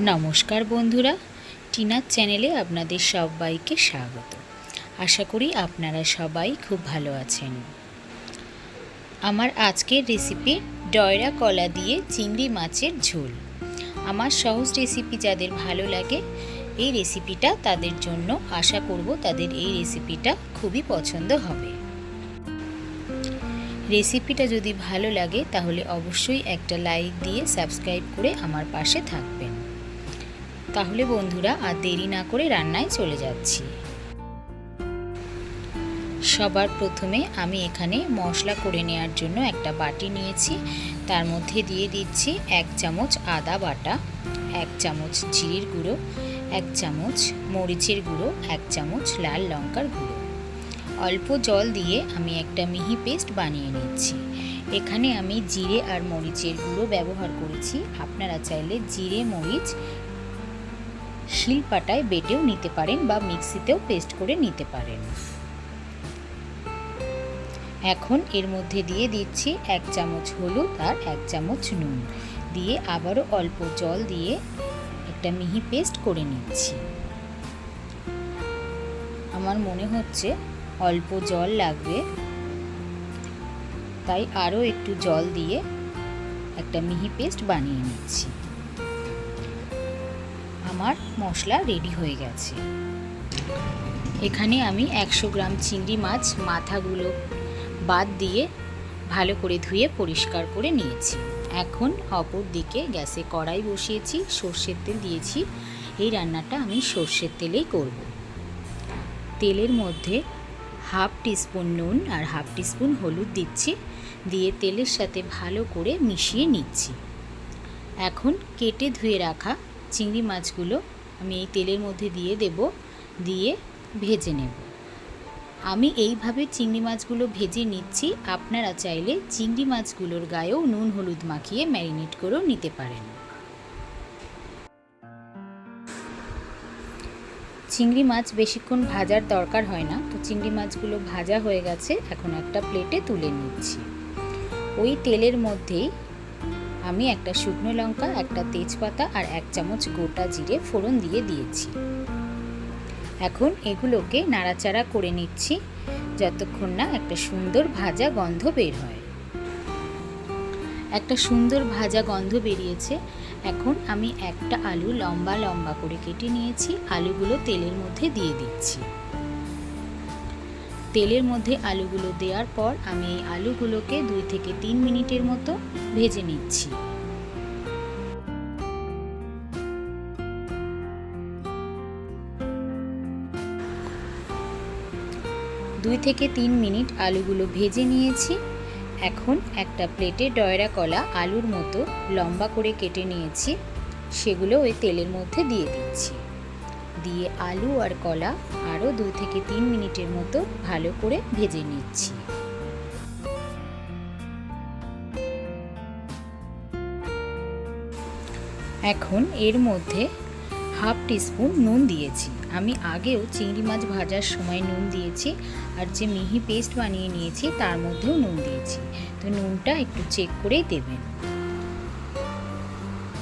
নমস্কার বন্ধুরা, টিনার চ্যানেলে আপনাদের সবাইকে স্বাগত। আশা করি আপনারা সবাই খুব ভালো আছেন। আমার আজকের রেসিপি ডয়রা কলা দিয়ে চিংড়ি মাছের ঝোল। আমার সহজ রেসিপি যাদের ভালো লাগে, এই রেসিপিটা তাদের জন্য আশা করব তাদের এই রেসিপিটা খুবই পছন্দ হবে। রেসিপিটা যদি ভালো লাগে তাহলে অবশ্যই একটা লাইক দিয়ে সাবস্ক্রাইব করে আমার পাশে থাকবেন। তাহলে বন্ধুরা আর দেরি না করে রান্নায় চলে যাচ্ছি। সবার প্রথমে আমি এখানে মশলা করে নেওয়ার জন্য একটা বাটি নিয়েছি। তার মধ্যে দিয়ে দিচ্ছি এক চামচ আদা বাটা, এক চামচ জিরির গুঁড়ো, এক চামচ মরিচের গুঁড়ো, এক চামচ লাল লঙ্কার গুঁড়ো। অল্প জল দিয়ে আমি একটা মিহি পেস্ট বানিয়ে নিচ্ছি। এখানে আমি জিরে আর মরিচের গুঁড়ো ব্যবহার করেছি। আপনারা চাইলে জিরে, মরিচ শিলপাটায় বেটেও নিতে পারেন বা মিক্সিতেও পেস্ট করে নিতে পারেন। এখন এর মধ্যে দিয়ে দিচ্ছি এক চামচ হলুদ আর এক চামচ নুন। দিয়ে আবারও অল্প জল দিয়ে একটা মিহি পেস্ট করে নিচ্ছি। আমার মনে হচ্ছে অল্প জল লাগবে। তাই আরও একটু জল দিয়ে একটা মিহি পেস্ট বানিয়ে নিচ্ছি। আমার মশলা রেডি হয়ে গেছে। এখানে আমি একশো গ্রাম চিংড়ি মাছ মাথাগুলো বাদ দিয়ে ভালো করে ধুয়ে পরিষ্কার করে নিয়েছি। এখন অপর দিকে গ্যাসে কড়াই বসিয়েছি, সর্ষের তেল দিয়েছি। এই রান্নাটা আমি সর্ষের তেলেই করব। তেলের মধ্যে হাফ টিস্পুন নুন আর হাফ টিস্পুন হলুদ দিচ্ছি, দিয়ে তেলের সাথে ভালো করে মিশিয়ে নিচ্ছি। এখন কেটে ধুয়ে রাখা চিংড়ি মাছগুলো আমি এই তেলের মধ্যে দিয়ে দেব, দিয়ে ভেজে নেব। আমি এইভাবে চিংড়ি মাছগুলো ভেজে নিচ্ছি, আপনারা চাইলে চিংড়ি মাছগুলোর গায়েও নুন হলুদ মাখিয়ে ম্যারিনেট করেও নিতে পারেন। চিংড়ি মাছ বেশিক্ষণ ভাজার দরকার হয় না, তো চিংড়ি মাছগুলো ভাজা হয়ে গেছে, এখন একটা প্লেটে তুলে নিচ্ছি। ওই তেলের মধ্যেই আমি একটা শুকনো লঙ্কা, একটা তেজপাতা আর এক চামচ গোটা জিরে ফোড়ন দিয়ে দিয়েছি। এখন এগুলোকে নাড়াচাড়া করে নিচ্ছি যতক্ষণ না একটা সুন্দর ভাজা গন্ধ বের হয়। একটা সুন্দর ভাজা গন্ধ বেরিয়েছে। এখন আমি একটা আলু লম্বা লম্বা করে কেটে নিয়েছি। আলুগুলো তেলের মধ্যে দিয়ে দিচ্ছি। তেলের মধ্যে আলুগুলো দেওয়ার পর আমি এই আলুগুলোকে দুই থেকে তিন মিনিটের মতো ভেজে নিচ্ছি। দুই থেকে তিন মিনিট আলুগুলো ভেজে নিয়েছি। এখন একটা প্লেটে ডয়রা কলা আলুর মতো লম্বা করে কেটে নিয়েছি। সেগুলো ওই তেলের মধ্যে দিয়ে দিচ্ছি। দিয়ে আলু আর কলা আরও দুই থেকে তিন মিনিটের মতো ভালো করে ভেজে নিচ্ছি। এখন এর মধ্যে হাফ টিস্পুন নুন দিয়েছি। আমি আগেও চিংড়ি মাছ ভাজার সময় নুন দিয়েছি আর যে মিহি পেস্ট বানিয়ে নিয়েছি তার মধ্যেও নুন দিয়েছি। তো নুনটা একটু চেক করেই দেবেন।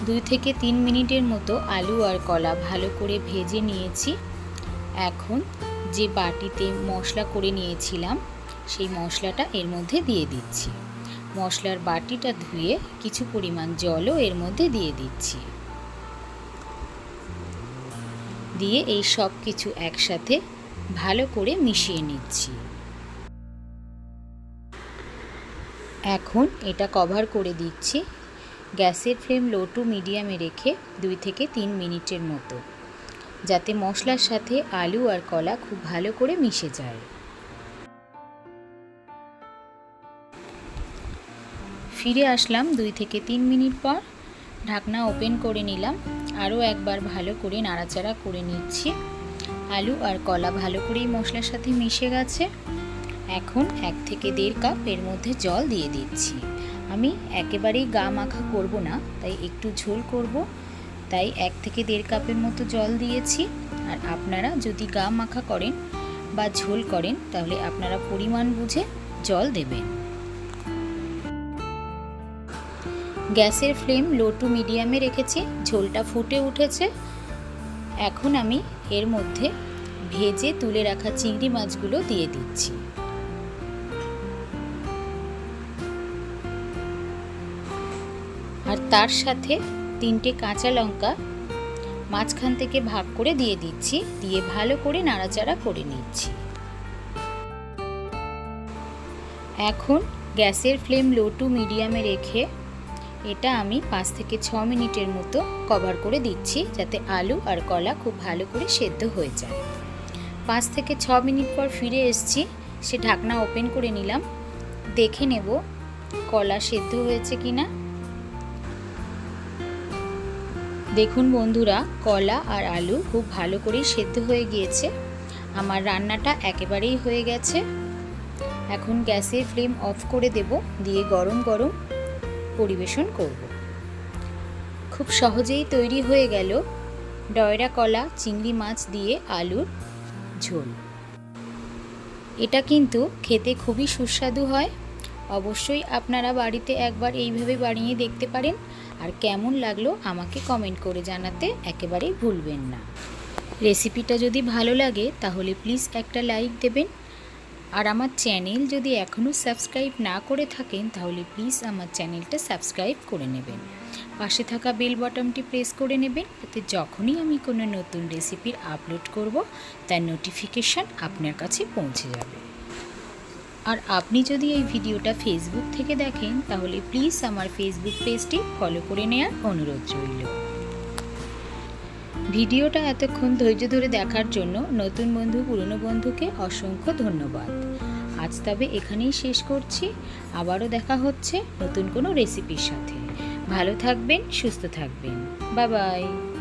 দুই থেকে তিন মিনিটের মতো আলু আর কলা ভালো করে ভেজে নিয়েছি। এখন যে বাটিতে মশলা করে নিয়েছিলাম, সেই মশলাটা এর মধ্যে দিয়ে দিচ্ছি। মশলার বাটিটা ধুয়ে কিছু পরিমাণ জলও এর মধ্যে দিয়ে দিচ্ছি। দিয়ে এই সব কিছু একসাথে ভালো করে মিশিয়ে নিচ্ছি। এখন এটা কভার করে দিচ্ছি। গ্যাসের ফ্লেম লো টু মিডিয়ামে রেখে দুই থেকে তিন মিনিটের মতো, যাতে মশলার সাথে আলু আর কলা খুব ভালো করে মিশে যায়। ফিরে আসলাম দুই থেকে তিন মিনিট পর। ঢাকনা ওপেন করে নিলাম। আরও একবার ভালো করে নাড়াচাড়া করে নিচ্ছি। আলু আর কলা ভালো করেই মশলার সাথে মিশে গেছে। এখন এক থেকে দেড় কাপ এর মধ্যে জল দিয়ে দিচ্ছি। আমি একেবারেই গা মাখা করব না, তাই একটু ঝোল করব। তাই এক থেকে দেড় কাপের মতো জল দিয়েছি। আর আপনারা যদি গা মাখা করেন বা ঝোল করেন, তাহলে আপনারা পরিমাণ বুঝে জল দেবেন। গ্যাসের ফ্লেম লো টু মিডিয়ামে রেখেছি, ঝোলটা ফুটে উঠেছে। এখন আমি এর মধ্যে ভেজে তুলে রাখা চিংড়ি মাছগুলো দিয়ে দিচ্ছি। আর তার সাথে তিনটে কাঁচা লঙ্কা মাঝখান থেকে ভাগ করে দিয়ে দিচ্ছি, দিয়ে ভালো করে নাড়াচাড়া করে নিচ্ছি। এখন গ্যাসের ফ্লেম লো টু মিডিয়ামে রেখে এটা আমি পাঁচ থেকে ছ মিনিটের মতো কভার করে দিচ্ছি, যাতে আলু আর কলা খুব ভালো করে সেদ্ধ হয়ে যায়। পাঁচ থেকে ছ মিনিট পর ফিরে এসছি, সে ঢাকনা ওপেন করে নিলাম। দেখে নেব কলা সেদ্ধ হয়েছে কিনা। দেখুন বন্ধুরা, কলা আর আলু খুব ভালো করেই সেদ্ধ হয়ে গিয়েছে। আমার রান্নাটা একেবারেই হয়ে গেছে। এখন গ্যাসের ফ্লেম অফ করে দেব, দিয়ে গরম গরম পরিবেশন করব। খুব সহজেই তৈরি হয়ে গেল ডয়রা কলা, চিংড়ি মাছ দিয়ে আলুর ঝোল। এটা কিন্তু খেতে খুবই সুস্বাদু হয়। অবশ্যই আপনারা বাড়িতে একবার এইভাবে বানিয়ে দেখতে পারেন। আর কেমন লাগল আমাকে কমেন্ট করে জানাতে একেবারেই ভুলবেন না। রেসিপিটা যদি ভালো লাগে, তাহলে প্লিজ একটা লাইক দেবেন। আর আমার চ্যানেল যদি এখনও সাবস্ক্রাইব না করে থাকেন, তাহলে প্লিজ আমার চ্যানেলটা সাবস্ক্রাইব করে নেবেন। পাশে থাকা বেল বাটনটি প্রেস করে নেবেন। যাতে যখনই আমি কোনো নতুন রেসিপির আপলোড করব, তার নোটিফিকেশান আপনার কাছে পৌঁছে যাবে। আর আপনি যদি এই ভিডিওটা ফেসবুক থেকে দেখেন, তাহলে প্লিজ আমার ফেসবুক পেজটি ফলো করে নেওয়ার অনুরোধ রইল। ভিডিওটা এতক্ষণ ধৈর্য ধরে দেখার জন্য নতুন বন্ধু, পুরনো বন্ধুকে অসংখ্য ধন্যবাদ। আজ তবে এখানেই শেষ করছি। আবারও দেখা হচ্ছে নতুন কোনো রেসিপির সাথে। ভালো থাকবেন, সুস্থ থাকবেন। Bye bye